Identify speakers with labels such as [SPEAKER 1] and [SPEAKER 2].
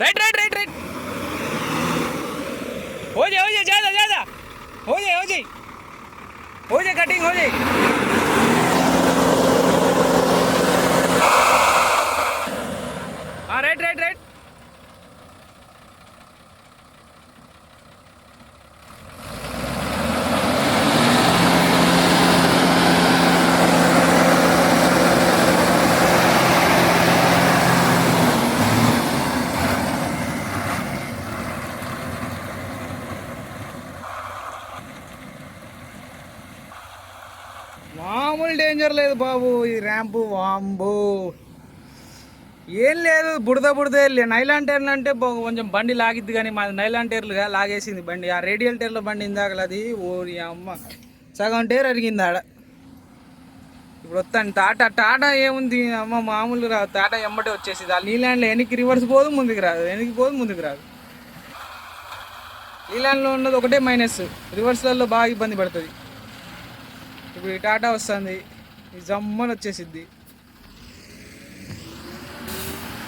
[SPEAKER 1] Right right right right हो जाए हो जाए ज्यादा ज्यादा हो जाए हो जाए हो जाए कटिंग हो जाए మామూలు డేంజర్ లేదు బాబు ఈ ర్యాంపు వాంబు. ఏం లేదు బుడద బుడదే నైలాన్ టైర్లు అంటే కొంచెం బండి లాగిద్ది కానీ మాది నైలాన్ టైర్లుగా లాగేసింది బండి. ఆ రేడియల్ టైర్ల బండి ఇందాక అది ఓరి అమ్మ. సగం టైర్ అరిగింది ఆడ. ఇప్పుడు వస్తాను. టాటా టాటా ఏముంది? అమ్మ మామూలు రాదు. టాటా ఎమ్మటే వచ్చేసింది. ఆ నీలాండ్లో వెనక్కి రివర్స్ పోదు ముందుకు రాదు. వెనక్కి పోదు ముందుకు రాదు. నీలాండ్లో ఉన్నది ఒకటే మైనస్ రివర్స్లలో బాగా ఇబ్బంది పడుతుంది. ఇప్పుడు ఈ టాటా వస్తుంది. జమ్మని వచ్చేసిద్ది.